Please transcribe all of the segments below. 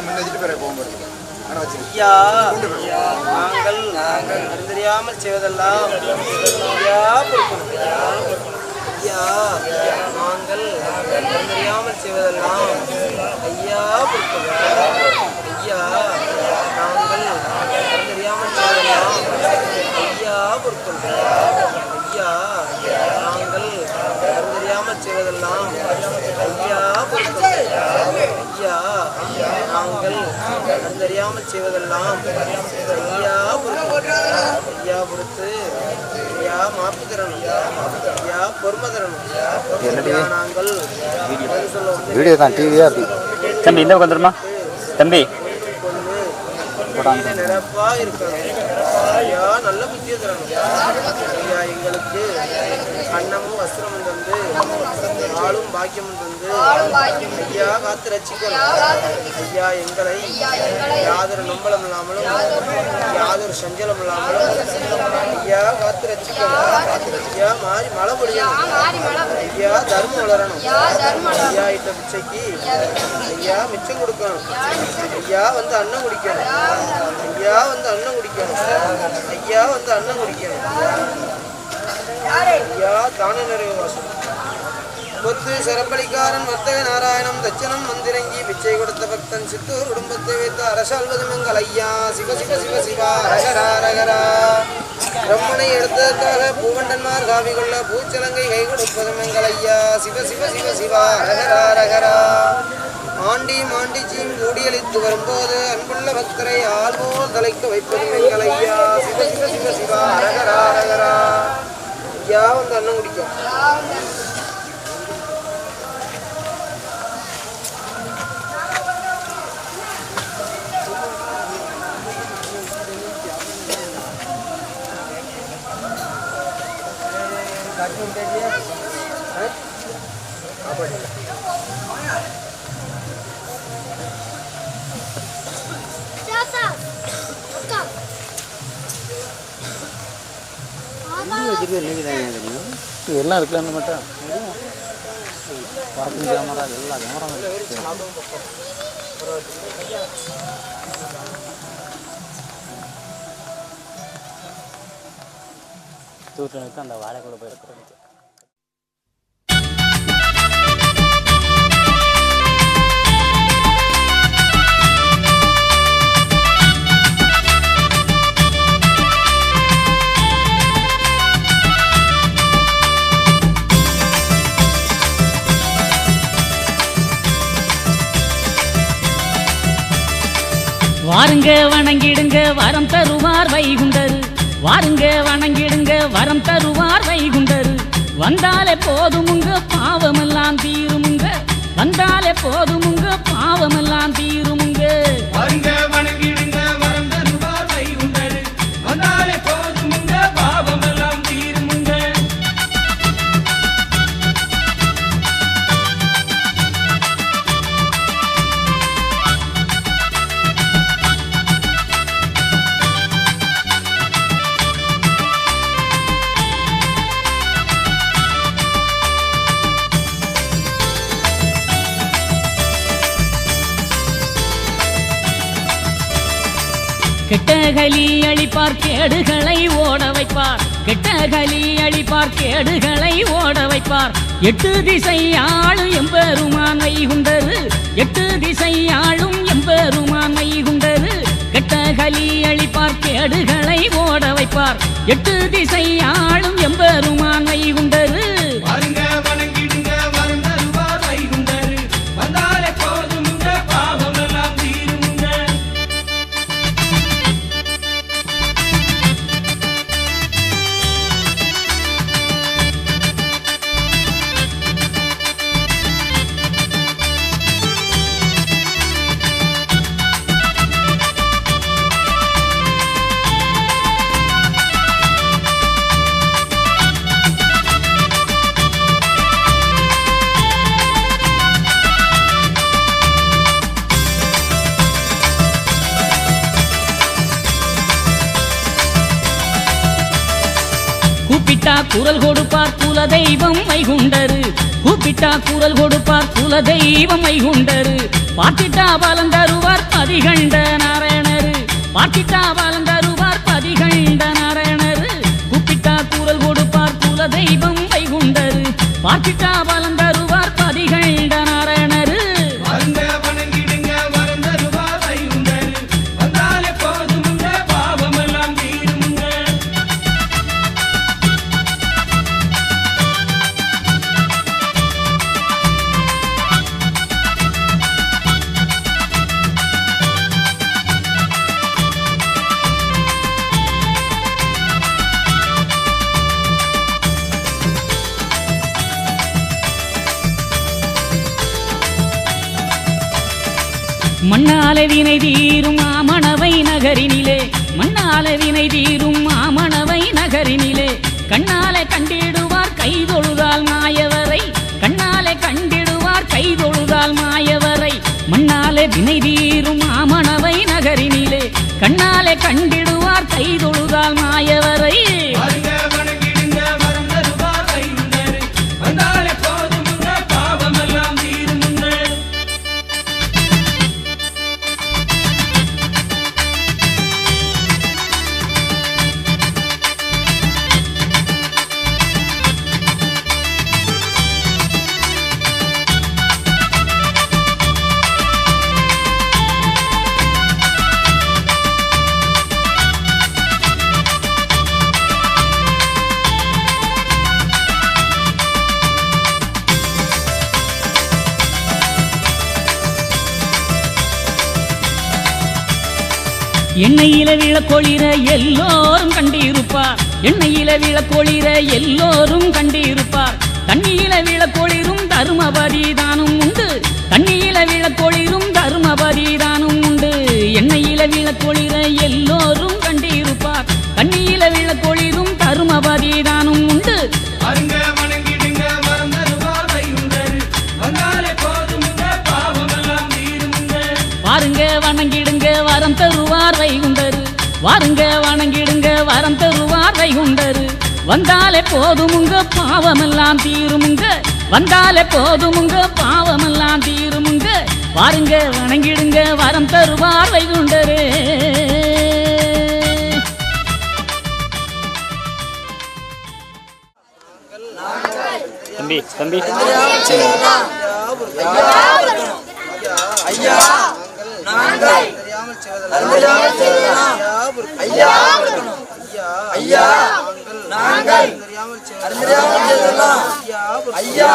நம்ம பிறகு போகும்போது ஐயா நாங்கள் நாங்கள் தெரியாமல் செய்வதெல்லாம் ஐயா பொறுக்கணும். ஐயா நாங்கள் தெரியாமல் செய்வதெல்லாம் ஐயா பொறுக்கணும். ஐயா நாங்கள் தெரியாமல் செய்வதெல்லாம் ஐயா பொறுக்கணும் ஐயா நாங்கள் தெரியாமல் செய்வதெல்லாம் ஐயா பொறுக்கணும் ஐயா நாங்கள் தெரியாமல் செய்வதெல்லாம் ஐயா பொறுத்து. ஐயா பொறுத்து ஐயா மாப்பு தரணும். ஐயா பொறுமை தரணும். ஐயா நாங்கள் வீடியோ. தான் டிவியா அப்படி. தம்பி இந்த வந்துருமா? தம்பி. நிரப்பா இருக்கணும். ஐயா நல்ல புத்திய தரணும். ஐயா எங்களுக்கு அன்னமும் வஸ்திரமும் ஆளும் பாக்கியமும் தந்து ஐயா காத்து ரசிக்கணும் ஐயா எங்களை யாதொரு நம்பலம் இல்லாமலும் யாதொரு சஞ்சலம் இல்லாமலும் ஐயா காத்து ரசிக்கணும் ஐயா மாறி மழை பொழியணும் ஐயா தர்மம் வளரணும். ஐயா இட்ட பிச்சைக்கு ஐயா மிச்சம் கொடுக்கணும். ஐயா வந்து அன்னம் குடிக்கணும். ஐயா வந்து அன்னம் குடிக்கணும். ஐயா வந்து அன்னம் குடிக்கணும். ஐயா தான நிறைவு வாசம் கொத்து சரப்பளிக்காரன் வர்த்தக நாராயணம் தச்சனம் மந்திரங்கி பிச்சை கொடுத்த பக்தன் சித்தூர் குடும்பத்தை வைத்து அரசாள்வதும் எங்கள் ஐயா. சிவ சிவ சிவ சிவா. ரகரா பிரம்மனை எடுத்ததற்காக பூவண்டன்மார் காவி கொள்ள பூச்சலங்கை கை கொடுப்பதும் எங்கள் ஐயா. சிவ சிவ சிவ சிவா. ரகரா ரகரா. ஆண்டி மாண்டிச்சியும் கூடியளித்து வரும்போது அன்புள்ள பக்தரை ஆள்போல் தலைக்க வைப்பதும் எங்கள் ஐயா. சிவ சிவ சிவ சிவா. ரகரா ஐயா வந்து அண்ணன் குடிக்கும் எல்லாம் இருக்குல்ல அந்த மட்டும் பார்க்கிங் கேமரா எல்லா கேமரா தூட்டனுக்கு அந்த வாழை கூட போயிருக்கிறேன் வாருங்க வணங்கிடுங்க வரம் தருவார் வைகுண்டரு. வாருங்க வணங்கிடுங்க வரம் தருவார் வைகுண்டரு. வந்தாலே போதும் உங்க கெட்டகலி அழிப்பார் கேடுகளை ஓட வைப்பார். கெட்டகலி அழிப்பார் கேடுகளை ஓட வைப்பார். எட்டு திசை ஆளும் எம்பெருமான் வைகுண்டரு எட்டு திசை ஆளும் எம்பெருமான் வைகுண்டரு கெட்டகலி அழிப்பார் கேடுகளை ஓட வைப்பார். எட்டு திசை ஆளும் எம்பெருமான் வைகுண்டரு குரல் கொடுப்பார் குல தெய்வம் மைகுண்டரு. கூப்பிட்டா குரல் கொடுப்பார் குல தெய்வம் மைகுண்டரு. பார்த்திட்டா பலம் தருவார் பதிகண்ட நாராயணரு. பார்த்திட்டா பலம் தருவார் பதிகண்ட நாராயணரு. கூப்பிட்டா குரல் கொடுப்பார் குல தெய்வம் மைகுண்டரு. பார்த்திட்டா பலம் மண்ணால வினை தீரும் மாமணவை நகரினிலே. மண்ணால வினை தீரும் மாமணவை நகரினிலே. கண்ணால கண்டிடுவார் கைதொழுதால் மாயவரை. கண்ணால கண்டிடுவார் கைதொழுதால் மாயவரை. மண்ணால வினை தீரும் மாமணவை நகரினிலே. கண்ணால கண்டிடுவார் கைதொழுதால் மாயவரை. எண்ணெயில விளக்கொளிர எல்லோரும் கண்டிருப்பார். எண்ணெயில விளக்கொளிர எல்லோரும் கண்டிருப்பார். தண்ணியில விளக்கொளிரும் தருமபதி தானும் தருவார் வைகுண்டரு வாருங்க வணங்கிடுங்க வரம் தருவார் வைகுண்டரு வந்தாலே போதுமுங்க பாவமெல்லாம் தீருமுங்க வந்தாலே போதுமுங்க பாவமெல்லாம் தீருமுங்க வாருங்க வணங்கிடுங்க வரம் தருவார் வைகுண்டரு தம்பி தம்பி ஐயா நாங்கள் தெரியாமல் செய்வதெல்லாம் ஐயா நாங்கள் செய்வதெல்லாம் ஐயா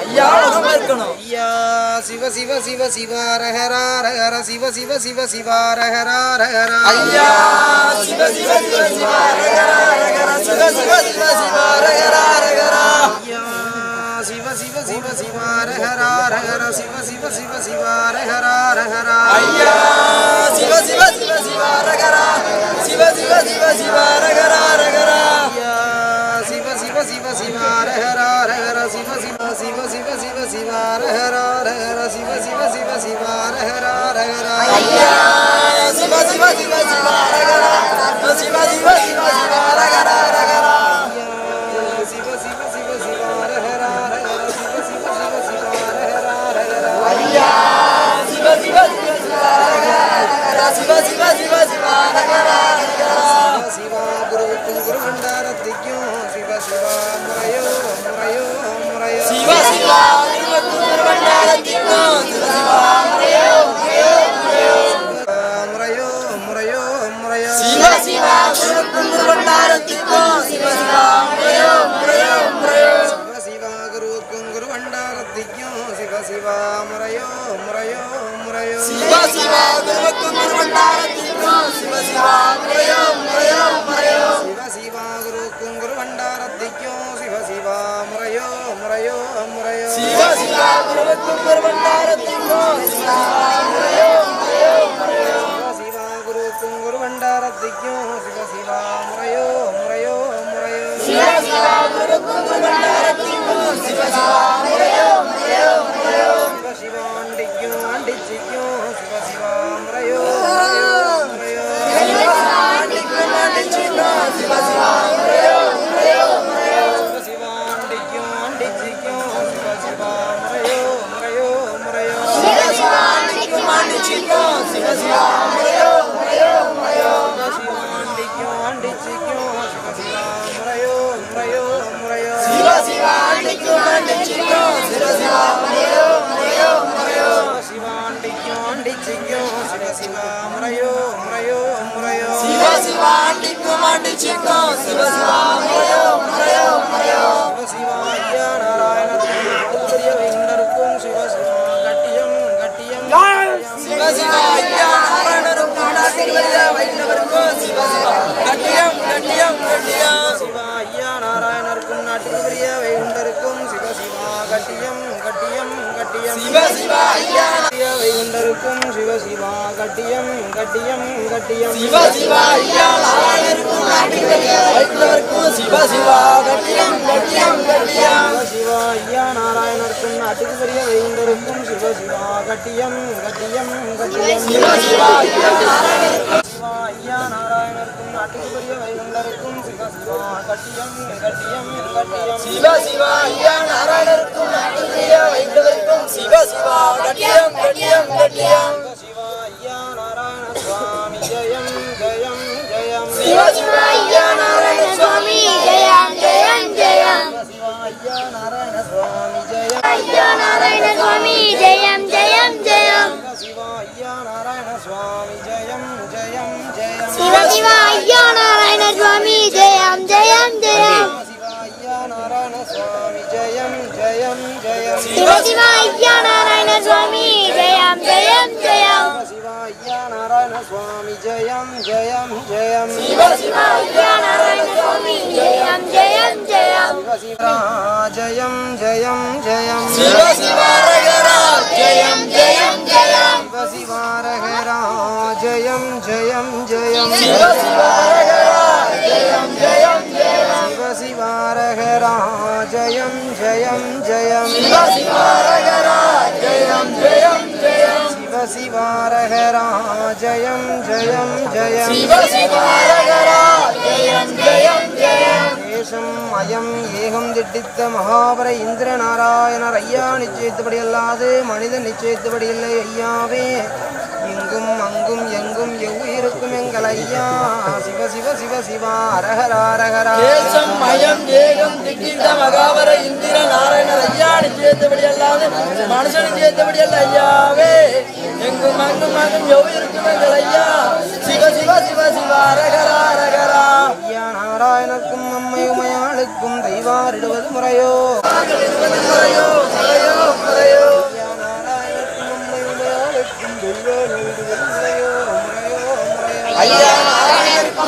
ஐயா உகம்பெருக்கணும் ஐயா சிவ சிவ சிவ சிவாரஹரா ரஹர சிவ சிவ சிவ சிவாரஹரா ரஹரா ஐயா சிவ சிவ சிவ சிவாரஹரா ரஹர சிவ சிவ சிவ சிவாரஹரா ரஹரா ஐயா சிவ சிவ சிவ சிவாரஹரா ரஹர சிவ சிவ சிவ சிவாரஹரா ரஹரா ஐயா சிவ சிவ சிவ சிவாரஹரா சிவ முறையோ முறையோ முறையோ. சிவ சிவா சிவசிவா ஐயா நாராயணத்துக்கும் பெரிய வைகுண்டருக்கும் சிவசிவா கட்டியம் கட்டியம் சிவசிவா நாராயணருக்கும் பெரிய சிவசிவா கட்டியம் கட்டியம் கட்டியம் சிவா ஐயா நாராயணருக்கும் நாட்டுக்கு பெரிய வைகுண்டருக்கும் சிவசிவா கட்டியம் கட்டியம் கட்டியம் சிவசிவா ஐயா வைகுண்டருக்கும் சிவசிவா கட்டியம் கட்டியம் கட்டியம். சிவசிவா ஐயா நாராயணருக்கும் நாட்டுக்கு பெரிய வைகுண்டருக்கும் சிவசிவா கட்டியம் கட்டியம் கட்டியம். சிவா ஐயா நாராயணருக்கும் நாட்டுக்கு பெரிய வைகுண்டருக்கும் சிவசிவா கட்டியம் கட்டியம் கட்டியம். சிவசிவா ஐயா சிவா ஐயா நாராயணருக்கும் நாட்டுக்கு பெரிய வைகுண்டருக்கும் சிவசிவா கட்டியம் கட்டியம் கட்டியம் சிவ சிவா ஐயா நாராயணருக்கும் நாட்டுக்கு பெரிய வைகுண்டருக்கும் சிவசிவா கட்டியம் கட்டியம் கட்டியம் சிவா ஐயா நாராயண சுவாமி ஜெயம் ஜெயம் ஜெயம் சிவ சிவா ஐயா நாராயண சுவாமி ஜெயம் ஜெயம் ஜெயம் சிவா ஐயா நாராயண சுவாமி ஜெயம் ஐயா நாராயண சுவாமி ஜெயம் ஜெயம் ஜெயம் சிவா ஐயா நாராயண சுவாமி ஜெயம் ஜெயம் ஜெயம் சிவ சிவ ஐயா நாராயண சுவாமி ஜெயம் ஜெயம் ஜெயம் சிவா ஐயா நாராயண சுவாமி ஜெயம் ஜெயம் ஜெயம் சிவ சிவ ஐயா நாராயண சுவாமி ஜெயம் ஜெயம் ஜெயம் சிவா ஜெயம் ஜெயம் ஜெயம் சிவ சிவாரகரா ஜெயம் ஜெயம் ஜெயம் சிவ சிவாரகரா ஜெயம் ஜெயம் ஜெயம் சிவ சிவாரகரா ஜெயம் ஜயம் ஜயம் சிவ சிவாரகரா ஜயம் ஜயம் ஜெயம் சிவ சிவாரகரா ஜெயம் ஜெயம் ஜெயம் சிவ சிவாரகரா ஜெயம் ஜெயம் ஜெயம் தேசம் அயம் ஏகம் திட்டித்த மகாபர இந்திர நாராயணர் ஐயா நிச்சயித்தபடி அல்லாது மனிதன் நிச்சயித்தபடி இல்லை ஐயாவே. இங்கும் அங்கும் எங்கும் எவ்வுயிருக்கும் எங்கள் ஐயா. சிவ சிவ சிவ அரஹரா அரஹரா. தேசம் மயம் ஏகம் திட்டித்த மகாவர இந்திர நாராயணர் ஐயா நிச்சயத்தபடி அல்லாது மனுஷன் நிச்சயத்தபடி அல்ல ஐயாவே. எங்கும் அங்கும் அங்கும் எவ்விருக்கும் எங்கள் ஐயா. சிவ சிவ சிவ சிவ அரகரா ஐயா நாராயணர்க்கும் அம்மை உமையாளுக்கும் தெய்வாரிடுவது முறையோ? முறையோ? முறையோ?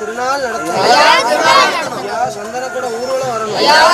திருநாள் நடத்தணும் சந்தன கூட ஊர்வலம் வரணும்